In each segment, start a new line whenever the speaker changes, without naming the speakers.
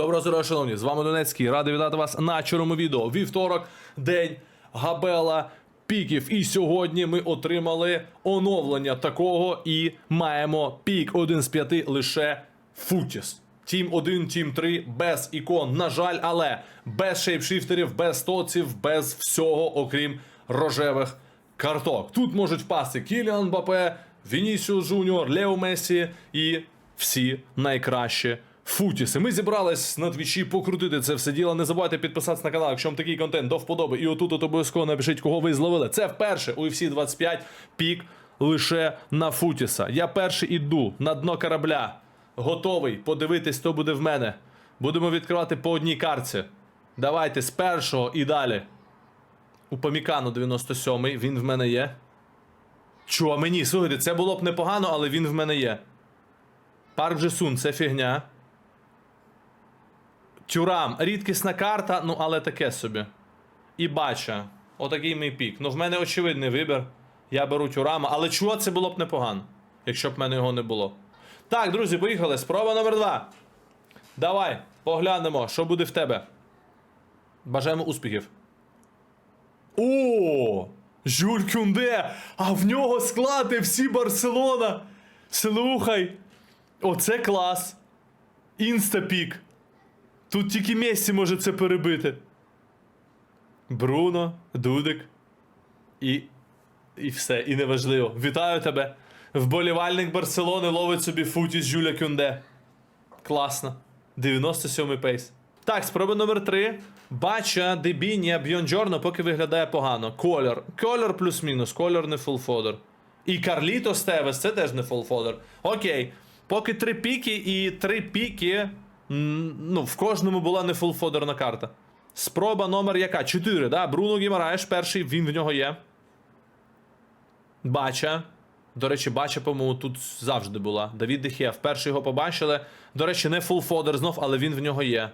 Доброго здоров'я, шановні! З вами Донецький. Радий вітати вас на чорному відео. Вівторок, день Габела піків. І сьогодні ми отримали оновлення такого і маємо пік 1 з 5 лише Футіс. Тім 1, Тім 3 без ікон, на жаль, але без шейпшифтерів, без тоців, без всього, окрім рожевих карток. Тут можуть впасти Кіліан Бапе, Вінісіус Жуніор, Лео Месі і всі найкращі футіси. Ми зібрались на твічі покрутити це все діло. Не забувайте підписатися на канал, якщо вам такий контент до вподоби. І отут от обов'язково напишіть, кого ви зловили. Це вперше у UFC 25 пік лише на футіса. Я перший іду на дно корабля. Готовий подивитись, хто буде в мене. Будемо відкривати по одній карці. Давайте з першого і далі. У Памікану 97-й, він в мене є. Чого мені? Слухайте, це було б непогано, але він в мене є. Парк Джесун, це фігня. Тюрам, рідкісна карта, ну але таке собі. І бача. Отакий мій пік. Ну, в мене очевидний вибір. Я беру тюрама, але чого це було б непогано, якщо б в мене його не було. Так, друзі, поїхали. Спроба номер два. Давай, поглянемо, що буде в тебе. Бажаємо успіхів. О! Жюль Кюнде! А в нього склад FC Барселона! Слухай! Оце клас! Інстапік! Тут тільки Мессі може це перебити. Бруно, Дудик. І. І все, і неважливо. Вітаю тебе! Вболівальник Барселони ловить собі футі з Жюля Кюнде. Класно. 97-й пейс. Так, спроба номер 3. Бача Дебінія Бьонджорно поки виглядає погано. Кольор. Кольор плюс-мінус, кольор не фулфодер. І Карліто Стевес, це теж не фулфодер. Окей. Поки три піки і три піки. Ну, в кожному була не фулфодерна карта. Спроба номер яка? 4, да? Бруно Гімараєш перший, він в нього є. Бача. До речі, бача, по-моєму, тут завжди була. Давід Дехе. Вперше його побачили. До речі, не фулфодер знов, але він в нього є.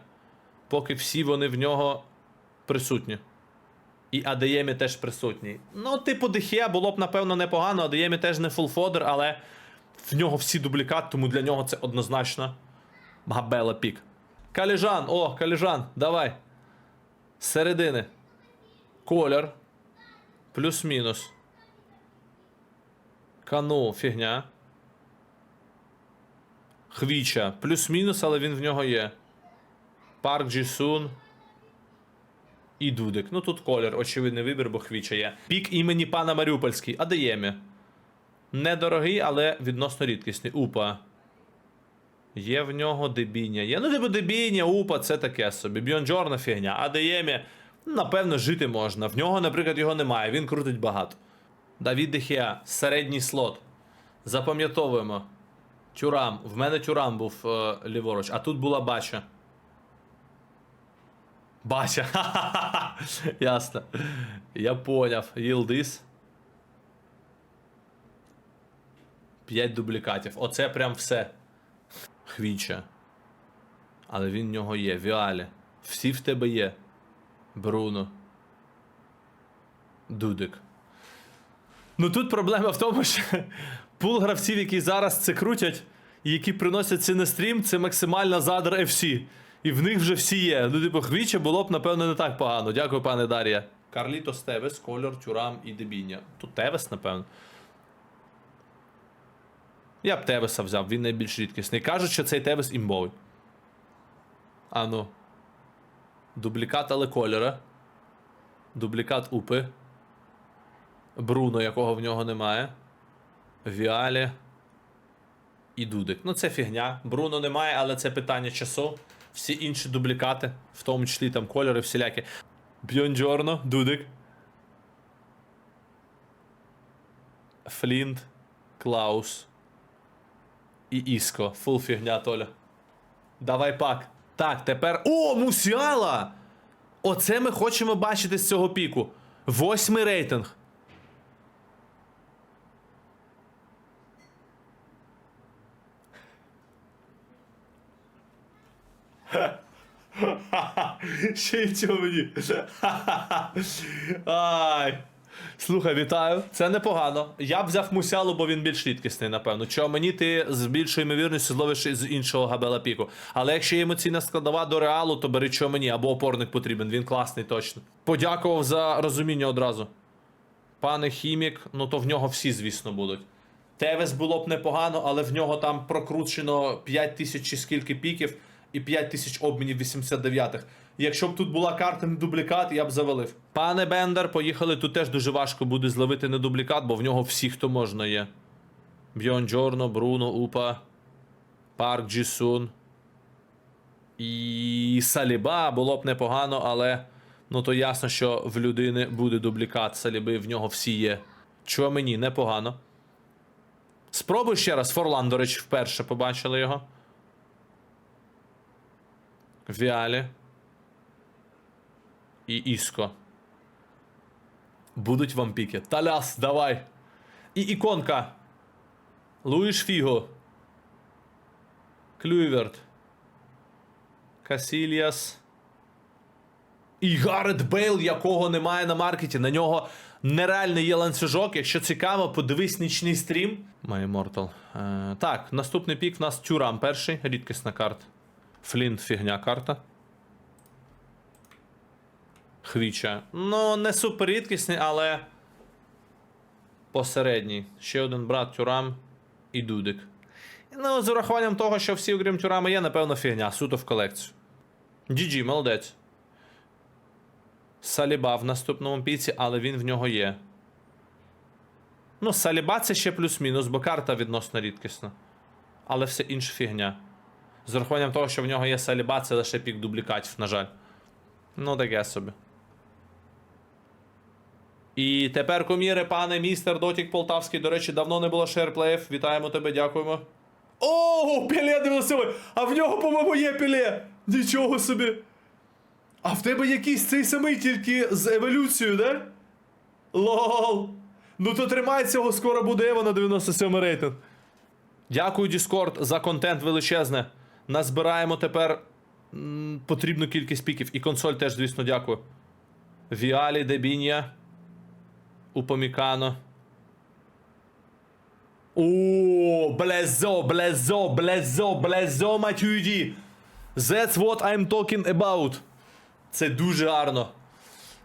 Поки всі вони в нього присутні. І Адеємі теж присутній. Ну, типу, Дехе було б, напевно, непогано. Адеємі теж не фулфодер, але в нього всі дублікат, тому для нього це однозначно Габела пік. Каліжан, о, Каліжан, давай. З середини. Колір. Плюс-мінус. Кану, фігня. Хвіча. Плюс-мінус, але він в нього є. Парк Джісун. І Дудик. Ну тут колір, очевидний вибір, бо хвіча є. Пік імені пана Маріупольський. Адеємі. Недорогий, але відносно рідкісний. Упа. Є в нього дебіння. Є. Ну, типу дебіння, упа, це таке собі. Бьонджорна фігня. Адеємі. Напевно, жити можна. В нього, наприклад, його немає. Він крутить багато. Давід Дехеа, середній слот. Запам'ятовуємо. Тюрам. В мене тюрам був е, ліворуч, а тут була бача. Бача. Ясно. Я поняв. Їлдис. П'ять дублікатів. Оце прям все. Хвіча. Але він в нього є. Віалі. Всі в тебе є. Бруно. Дудик. Ну тут проблема в тому, що пул гравців, які зараз це крутять, і які приносять це на стрім, це максимальна задр FC. І в них вже всі є. Ну, типу, хвіча було б, напевно, не так погано. Дякую, пане Дар'я. Карлітос Тевес, Кольор, Тюрам і Дебіння. Тут Тевес, напевно. Я б Тевеса взяв, він найбільш рідкісний. Кажуть, що цей Тевес імбовий. А ну. Дублікат, але кольора. Дублікат Упи. Бруно, якого в нього немає. Віалі. І Дудик. Ну, це фігня. Бруно немає, але це питання часу. Всі інші дублікати, в тому числі там кольори всілякі. Бьонджорно, Дудик. Флінт, Клаус. І Іско. Фул фігня, Толя. Давай пак. Так, тепер. О, Мусіала! Оце ми хочемо бачити з цього піку. Восьмий рейтинг. Ще й цього мені. Ай. Слухай, вітаю. Це непогано. Я б взяв мусялу, бо він більш рідкісний, напевно. Чого мені ти з більшою ймовірністю зловиш з іншого габела піку. Але якщо є емоційна складова до реалу, то бери чого мені, або опорник потрібен. Він класний точно. Подякував за розуміння одразу. Пане хімік, ну то в нього всі, звісно, будуть. Тевес було б непогано, але в нього там прокручено 5 тисяч чи скільки піків і 5 тисяч обмінів 89-х. Якщо б тут була карта не дублікат, я б завалив. Пане Бендер, поїхали. Тут теж дуже важко буде зловити не дублікат, бо в нього всі, хто можна є. Бьон Джорно, Бруно, Упа, Парк Джісун. І Саліба було б непогано, але ну то ясно, що в людини буде дублікат Саліби, в нього всі є. Чого мені? Непогано. Спробуй ще раз. Форлан, до вперше побачили його. Віалі. І Іско. Будуть вам піки. Таляс, давай. І іконка. Луїш Фіго. Клюйверт. Касільяс. І Гаррет Бейл, якого немає на маркеті. На нього нереальний є ланцюжок. Якщо цікаво, подивись нічний стрім. My Immortal. Е, так, наступний пік в нас Тюрам перший, рідкісна карта. Флінт фігня карта. Хвіча. Ну, не супер рідкісний, але посередній. Ще один брат Тюрам і Дудик. Ну, з урахуванням того, що всі, окрім Тюрами, є, напевно, фігня. Суто в колекцію. GG, молодець. Саліба в наступному піці, але він в нього є. Ну, Саліба це ще плюс-мінус, бо карта відносно рідкісна. Але все інша фігня. З урахуванням того, що в нього є Саліба, це лише пік дублікатів, на жаль. Ну, таке собі. І тепер, куміри, пане містер Дотік Полтавський. До речі, давно не було шерплеїв. Вітаємо тебе, дякуємо. О, Піле 97! А в нього, по-моєму, є Піле! Нічого собі! А в тебе якийсь цей самий тільки з еволюцією, да? Лол. Ну то тримай цього, скоро буде Ева на 97 рейтинг. Дякую, Discord, за контент величезне. Назбираємо тепер м, потрібну кількість піків. І консоль теж, звісно, дякую. Віалі, Дебінія. Упомікано. О, блезо, блезо, блезо, блезо, матюді. That's what I'm talking about. Це дуже гарно.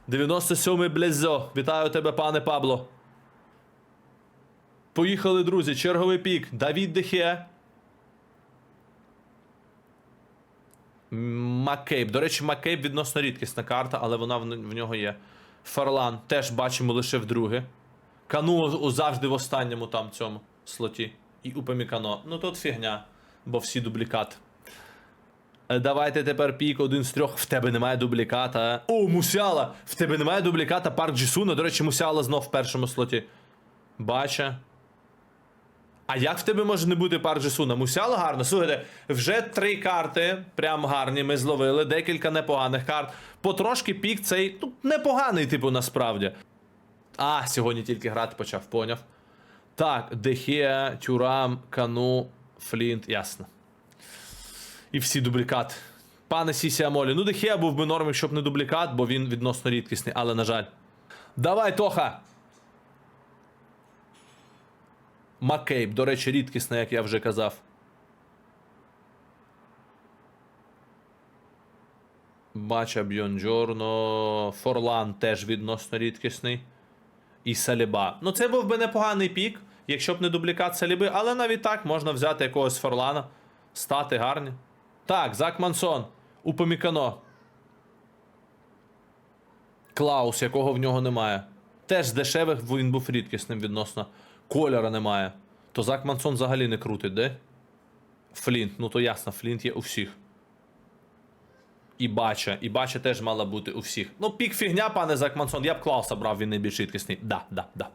97-й блезо. Вітаю тебе, пане Пабло. Поїхали, друзі. Черговий пік. Давід Дехе. Маккейб. До речі, Маккейб відносно рідкісна карта, але вона в, нього є. Фарлан теж бачимо лише вдруге. Кану завжди в останньому там цьому слоті. І Упамікано. Ну тут фігня, бо всі дублікат. Е, Давайте тепер пік один з трьох. В тебе немає дубліката. О, Мусяла! В тебе немає дубліката Парк Джісуна. До речі, Мусяла знов в першому слоті. Бача. А як в тебе може не бути Парк Джісуна? Мусяла гарно. Слухайте, вже три карти, прям гарні, ми зловили, декілька непоганих карт. Потрошки пік цей, ну, непоганий, типу, насправді. А, сьогодні тільки грати почав, поняв. Так, Дехе, Тюрам, Кану, Флінт, ясно. І всі дублікат. Пане Сісі Амолі, ну Дехе був би норм, якщо б не дублікат, бо він відносно рідкісний, але на жаль. Давай, Тоха! Маккейб, до речі, рідкісна, як я вже казав. Бача Бьонджорно, Форлан теж відносно рідкісний. І Саліба. Ну, це був би непоганий пік, якщо б не дублікат Саліби, але навіть так можна взяти якогось Форлана. Стати гарні. Так, Зак Мансон. Упомікано. Клаус, якого в нього немає. Теж з дешевих він був рідкісним відносно. Кольора немає. То Зак Мансон взагалі не крутить, де? Флінт, ну то ясно, Флінт є у всіх. І бача. І бача теж мала бути у всіх. Ну, пік фігня, пане Зак Мансон. Я б Клауса брав, він найбільш рідкісний. Да, да, да.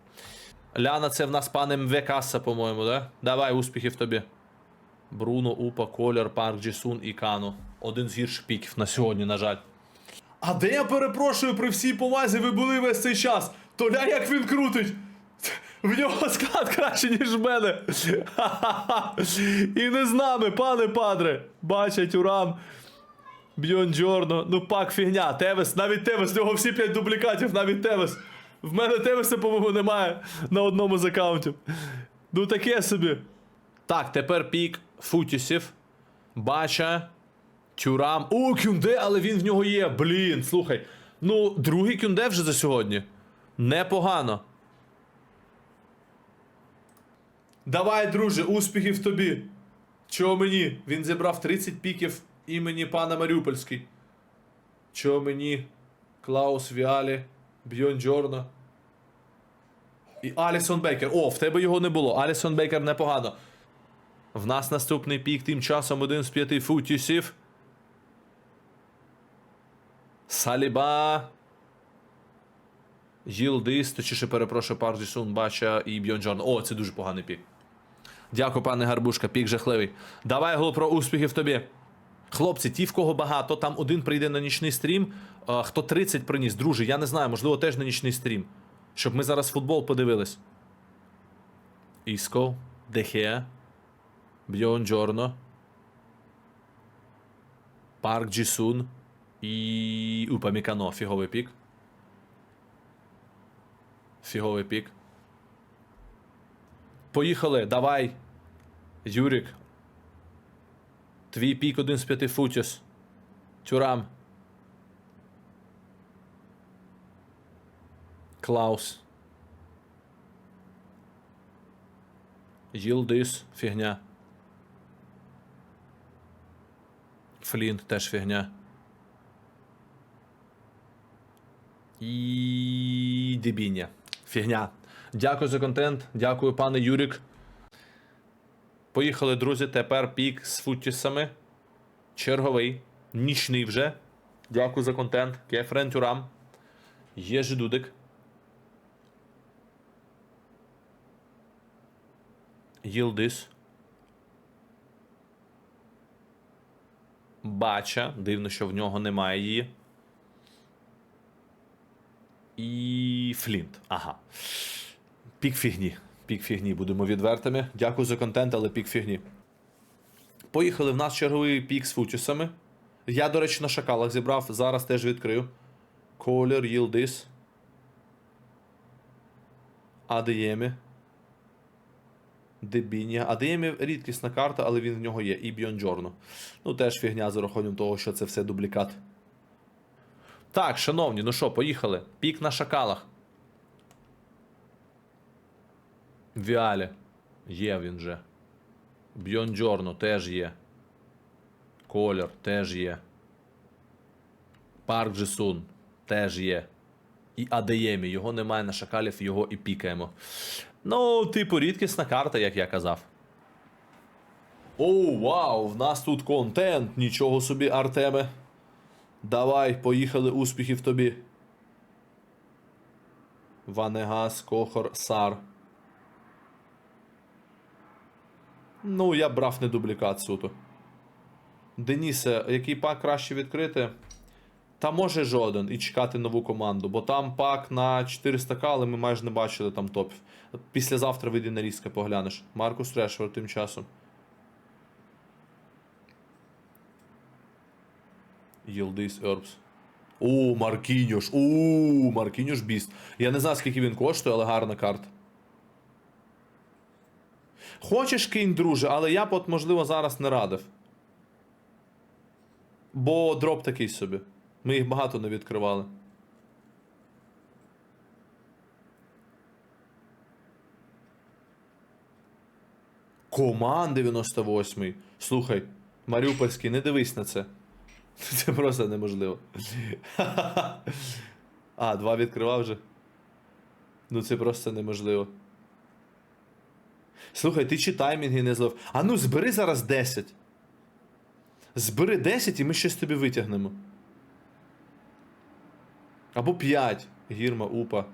Ляна, це в нас пане МВ Каса, по-моєму, да? Давай, успіхів тобі. Бруно, Упа, Колір, Парк Джісун і Кану. Один з гірших піків на сьогодні, на жаль. А де я перепрошую при всій повазі ви були весь цей час? Толя як він крутить? В нього склад краще, ніж в мене. І не з нами, пане падре. Бачать урам. Бьон Джорно. Ну пак фігня. Тевес, навіть Тевес, в нього всі 5 дублікатів, навіть Тевес. В мене Тевеса, по-моєму, немає на одному з аккаунтів. Ну таке собі. Так, тепер пік футісів. Бача. Тюрам. О, кюнде, але він в нього є. Блін, слухай. Ну, другий кюнде вже за сьогодні. Непогано. Давай, друже, успіхів тобі. Чого мені? Він зібрав 30 піків імені пана Маріупольський. Чого мені? Клаус Віалі, Бьон Джорно. І Алісон Бейкер. О, в тебе його не було. Алісон Бейкер непогано. В нас наступний пік тим часом один з п'яти футісів. Саліба. Їлдис, точніше, перепрошую, Парджісун, Бача і Бьон Джорно. О, це дуже поганий пік. Дякую, пане Гарбушка, пік жахливий. Давай гол про успіхів тобі. Хлопці, ті, в кого багато, там один прийде на нічний стрім, хто 30 приніс. Друже, я не знаю, можливо, теж на нічний стрім. Щоб ми зараз футбол подивились. Іско, Дехе, Бьон Джорно, Парк Джісун і Упамікано. Фіговий пік. Фіговий пік. Поїхали, давай. Юрік. Твій пік один з п'яти футіс. Тюрам. Клаус. Їлдис. Фігня. Флінт теж фігня. І Дебіння. Фігня. Дякую за контент. Дякую, пане Юрік. Поїхали, друзі. Тепер пік з футісами. Черговий. Нічний вже. Дякую за контент. Кефрен Тюрам. Єжи Дудик. Їлдис. Бача. Дивно, що в нього немає її. І Флінт. Ага. Пік фігні. Пік фігні, будемо відвертими. Дякую за контент, але пік фігні. Поїхали в нас черговий пік з футісами. Я, до речі, на шакалах зібрав, зараз теж відкрию. Колір, Їлдис. Адеємі. Дебіння. Адеємі рідкісна карта, але він в нього є. І Бьонджорно. Ну, теж фігня за рахунком того, що це все дублікат. Так, шановні, ну що, поїхали. Пік на шакалах. Віалі. Є він же. Бьонджорно теж є. Колір теж є. Парк Джесун теж є. І Адеємі. Його немає на шакалів, його і пікаємо. Ну, типу, рідкісна карта, як я казав. Оу, вау! В нас тут контент! Нічого собі, Артеме. Давай, поїхали, успіхів тобі. Ванегас, Кохор, Сар. Ну, я брав не дублікат суто. Денисе, який пак краще відкрити? Та може жоден і чекати нову команду, бо там пак на 400к, але ми майже не бачили там топів. Післязавтра вийди на різке, поглянеш. Маркус Решфорд тим часом. Йилдис Ербс. О, Маркіньош. О, Маркіньош Біст. Я не знаю, скільки він коштує, але гарна карта. Хочеш кинь, друже, але я б от, можливо, зараз не радив. Бо дроп такий собі. Ми їх багато не відкривали. Коман 98-й. Слухай, Маріупольський, не дивись на це. Це просто неможливо. А, два відкривав вже. Ну це просто неможливо. Слухай, ти чи таймінги не злов. А ну збери зараз 10. Збери 10 і ми щось тобі витягнемо. Або 5. Гірма, упа.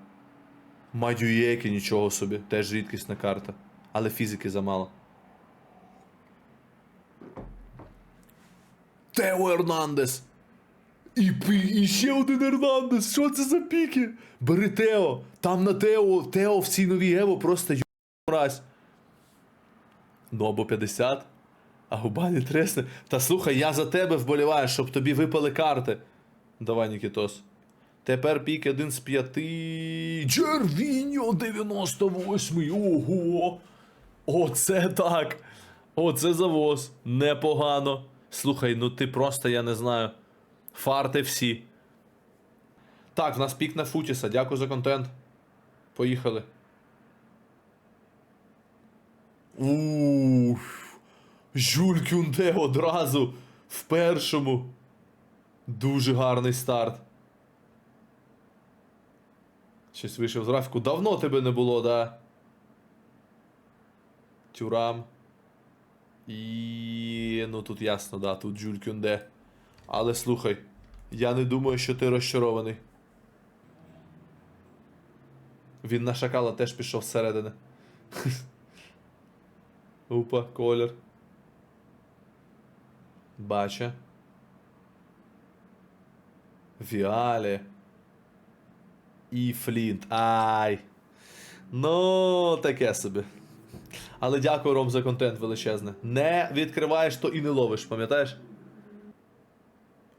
Мадюєки, нічого собі. Теж рідкісна карта. Але фізики замало. Тео Ернандес. І, і ще один Ернандес. Що це за піки? Бери Тео. Там на Тео. Тео в цій новій Ево просто ю мразь. Ну або 50. А губа не тресне. Та слухай, я за тебе вболіваю, щоб тобі випали карти. Давай, Нікітос. Тепер пік один з п'яти. Джервіньо 98. Ого. Оце так. Оце завоз. Непогано. Слухай, ну ти просто, я не знаю. Фарти всі. Так, в нас пік на Футіса. Дякую за контент. Поїхали. Уф. Жюль Кюнде одразу в першому. Дуже гарний старт. Щось вийшов з графіку. Давно тебе не було, да? Тюрам. І. Ну тут ясно, да, тут Жюль Кюнде. Але слухай, я не думаю, що ти розчарований. Він на шакала теж пішов зсередини. Опа, колір. Бача. Віалі. І Флінт. Ай. Ну, таке собі. Але дякую, Ром, за контент величезне. Не відкриваєш, то і не ловиш, пам'ятаєш?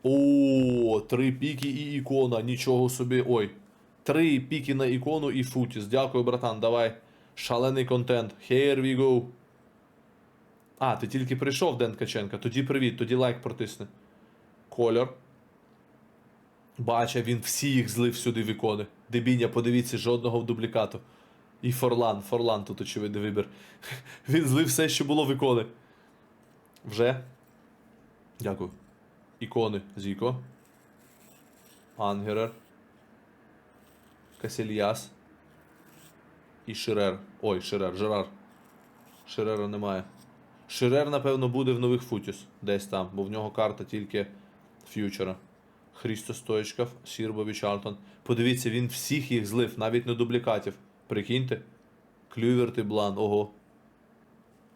О, три піки і ікона. Нічого собі. Ой. Три піки на ікону і футіс. Дякую, братан, давай. Шалений контент. Here we go. А, ти тільки прийшов, Ден Ткаченка. Тоді привіт, тоді лайк протисни. Кольор. Бача, він всі їх злив сюди в ікони. Дебіня, подивіться, жодного в дублікату. І Форлан, Форлан тут очевидний вибір. Він злив все, що було в ікони. Вже. Дякую. Ікони. Зіко. Ангерер. Касільяс. І Ширер. Ой, Ширер, Жерар. Ширера немає. Ширер, напевно, буде в нових футіс. Десь там, бо в нього карта тільки ф'ючера. Хрісто Стоєчков, Сірбові Чартон. Подивіться, він всіх їх злив, навіть не дублікатів. Прикиньте. Клюверт і Блан, ого.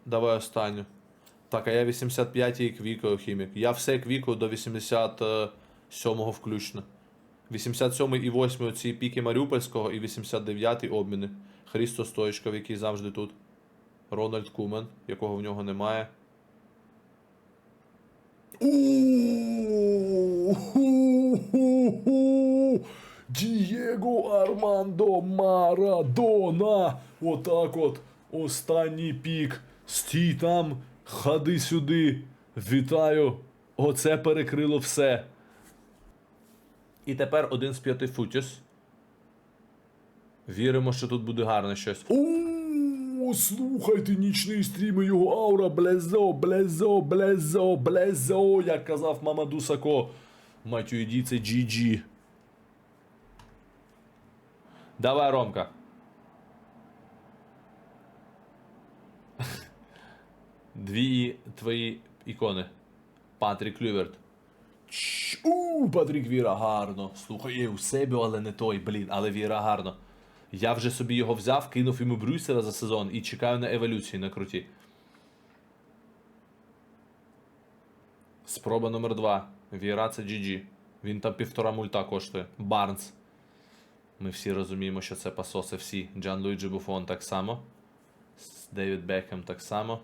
Давай останню. Так, а я 85 і квікою хімік. Я все квікою до 87-го включно. 87 і 8 ці піки Маріупольського і 89 й обміни. Хрісто Стоєчков, який завжди тут. Рональд Кумен, якого в нього немає. Дієго Армандо Марадона. Отак от. Останній пік. Стій там, ходи сюди. Вітаю. Оце перекрило все. І тепер один з п'яти футіс. Віримо, що тут буде гарне щось. О, слухайте, нічний стрім його аура, блезо, блезо, блезо, блезо, як казав Мамаду Сако. Матю, іді, це GG. Давай, Ромка. Дві твої ікони. Патрік Клюверт. Чш, У, Патрік Віра гарно. Слухай, у себе, але не той, блін, але Віра гарно. Я вже собі його взяв, кинув йому Брюсера за сезон і чекаю на еволюції на круті. Спроба номер 2. Віра це GG. Він там півтора мульта коштує. Барнс. Ми всі розуміємо, що це пасоси всі. Джан Луїджі Буфон так само. Девід Бекхем так само.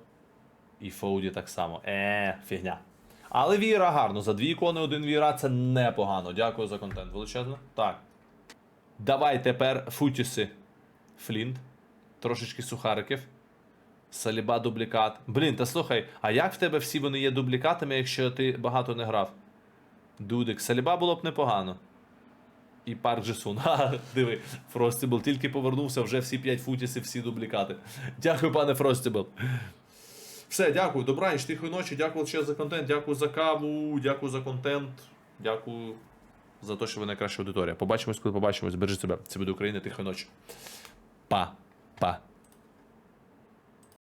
І Фоуді так само. Е, фігня. Але Віра гарно. За дві ікони один Віра це непогано. Дякую за контент. Величезно. Так. Давай тепер футіси. Флінт. Трошечки сухариків. Саліба дублікат. Блін, та слухай, а як в тебе всі вони є дублікатами, якщо ти багато не грав? Дудик, Саліба було б непогано. І Парк Джесун. Ха, диви, Фростібл тільки повернувся, вже всі 5 футісів, всі дублікати. Дякую, пане Фростібл. Все, дякую, добраніч, тихої ночі, дякую ще за контент, дякую за каву, дякую за контент, дякую за те, що ви найкраща аудиторія. Побачимось, коли побачимось. Бережіть себе. Це буде Україна, тиха ночі. Па. Па.